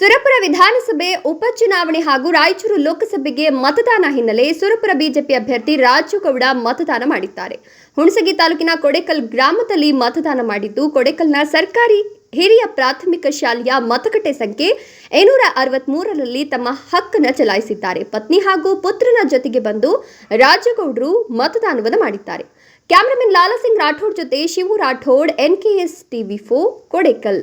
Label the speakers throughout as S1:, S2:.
S1: ಸುರಪುರ ವಿಧಾನಸಭೆ ಉಪಚುನಾವಣೆ ಹಾಗೂ ರಾಯಚೂರು ಲೋಕಸಭೆಗೆ ಮತದಾನ ಹಿನ್ನೆಲೆ ಸುರಪುರ ಬಿಜೆಪಿ ಅಭ್ಯರ್ಥಿ ರಾಜುಗೌಡ ಮತದಾನ ಮಾಡಿದ್ದಾರೆ. ಹುಣಸಗಿ ತಾಲೂಕಿನ ಕೊಡೆಕಲ್ ಗ್ರಾಮದಲ್ಲಿ ಮತದಾನ ಮಾಡಿದ್ದು, ಕೊಡೆಕಲ್ನ ಸರ್ಕಾರಿ ಹಿರಿಯ ಪ್ರಾಥಮಿಕ ಶಾಲೆಯ ಮತಗಟ್ಟೆ ಸಂಖ್ಯೆ ಐನೂರ ಅರವತ್ಮೂರರಲ್ಲಿ ತಮ್ಮ ಹಕ್ಕನ್ನು ಚಲಾಯಿಸಿದ್ದಾರೆ. ಪತ್ನಿ ಹಾಗೂ ಪುತ್ರನ ಜೊತೆಗೆ ಬಂದು ರಾಜಗೌಡರು ಮತದಾನವನ್ನು ಮಾಡಿದ್ದಾರೆ. ಕ್ಯಾಮರಾಮನ್ ಲಾಲಾಸಿಂಗ್ ರಾಠೋಡ್ ಜೊತೆ ಶಿವು ರಾಠೋಡ್, ಎನ್ಕೆಎಸ್ ಟಿವಿ ಫೋ ಕೊಡೆಕಲ್.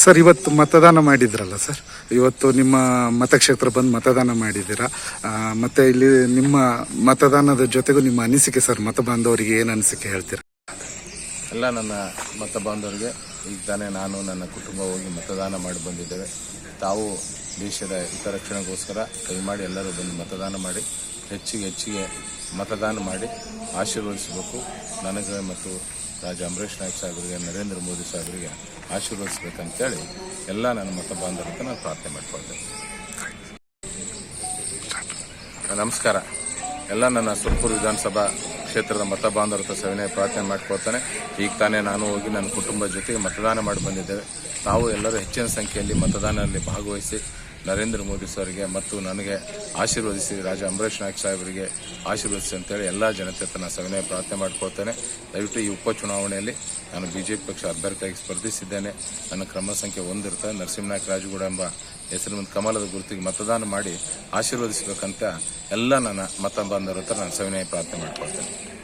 S2: ಸರ್, ಇವತ್ತು ಮತದಾನ ಮಾಡಿದ್ರಲ್ಲ ಸರ್? ಇವತ್ತು ನಿಮ್ಮ ಮತಕ್ಷೇತ್ರ ಬಂದು ಮತದಾನ ಮಾಡಿದ್ದೀರಾ? ಮತ್ತೆ ಇಲ್ಲಿ ನಿಮ್ಮ ಮತದಾನದ ಜೊತೆಗೂ ನಿಮ್ಮ ಅನಿಸಿಕೆ ಸರ್, ಮತ ಬಾಂಧವರಿಗೆ ಏನು ಅನಿಸಿಕೆ ಹೇಳ್ತೀರಾ?
S3: ಎಲ್ಲ ನನ್ನ ಮತ ಬಾಂಧವರಿಗೆ ಈಗ ತಾನೇ ನಾನು ನನ್ನ ಕುಟುಂಬ ಹೋಗಿ ಮತದಾನ ಮಾಡಿ ಬಂದಿದ್ದೇವೆ. ತಾವು ದೇಶದ ಹಿತರಕ್ಷಣೆಗೋಸ್ಕರ ದಯಮಾಡಿ ಎಲ್ಲರೂ ಬಂದು ಮತದಾನ ಮಾಡಿ, ಹೆಚ್ಚಿಗೆ ಹೆಚ್ಚಿಗೆ ಮತದಾನ ಮಾಡಿ ಆಶೀರ್ವದಿಸಬೇಕು. ನನಗೆ ಮತ್ತು ರಾಜ ಅಂಬರೀಷ್ ನಾಯ್ಕ ಸಾಹೇಬರಿಗೆ, ನರೇಂದ್ರ ಮೋದಿ ಸಾಹೇಬರಿಗೆ ಆಶೀರ್ವದಿಸ್ಬೇಕಂತೇಳಿ ಎಲ್ಲ ನನ್ನ ಮತ ಬಾಂಧವರಿಗೆ ನಾನು ಪ್ರಾರ್ಥನೆ ಮಾಡಿಕೊಳ್ತೇನೆ. ನಮಸ್ಕಾರ. ಎಲ್ಲ ನನ್ನ ಸುರ್ಪುರ್ ವಿಧಾನಸಭಾ ಕ್ಷೇತ್ರದ ಮತ ಬಾಂಧವರ ಸವಿನಯ ಪ್ರಾರ್ಥನೆ ಮಾಡಿಕೊಳ್ತಾನೆ. ಈಗ ತಾನೇ ನಾನು ಹೋಗಿ ನನ್ನ ಕುಟುಂಬದ ಜೊತೆಗೆ ಮತದಾನ ಮಾಡಿ ಬಂದಿದ್ದೇವೆ. ತಾವು ಎಲ್ಲರೂ ಹೆಚ್ಚಿನ ಸಂಖ್ಯೆಯಲ್ಲಿ ಮತದಾನದಲ್ಲಿ ಭಾಗವಹಿಸಿ ನರೇಂದ್ರ ಮೋದಿ ಸರ್ಗೆ ಮತ್ತು ನನಗೆ ಆಶೀರ್ವದಿಸಿ ರಾಜ ಅಂಬರೀಷ್ ನಾಯ್ಕ ಸಾಹೇಬರಿಗೆ ಆಶೀರ್ವದಿಸಿ ಅಂತೇಳಿ ಎಲ್ಲ ಜನತೆ ತನ್ನ ನಾನು ಸವಿನಯ ಪ್ರಾರ್ಥನೆ ಮಾಡ್ಕೊಳ್ತೇನೆ. ದಯವಿಟ್ಟು ಈ ಉಪಚುನಾವಣೆಯಲ್ಲಿ ನಾನು ಬಿಜೆಪಿ ಪಕ್ಷ ಅಭ್ಯರ್ಥಿಯಾಗಿ ಸ್ಪರ್ಧಿಸಿದ್ದೇನೆ. ನನ್ನ ಕ್ರಮ ಸಂಖ್ಯೆ ಒಂದಿರುತ್ತೆ ನರಸಿಂಹನಾಯ್ಕ ರಾಜಗೌಡ ಎಂಬ ಹೆಸರಿನ ಕಮಲದ ಗುರುತಿಗೆ ಮತದಾನ ಮಾಡಿ ಆಶೀರ್ವದಿಸಬೇಕಂತ ಎಲ್ಲ ನನ್ನ ಮತ ಬಾಂಧವರ ಹತ್ರ ನಾನು ಸವಿನಯ ಪ್ರಾರ್ಥನೆ ಮಾಡ್ಕೊಳ್ತೇನೆ.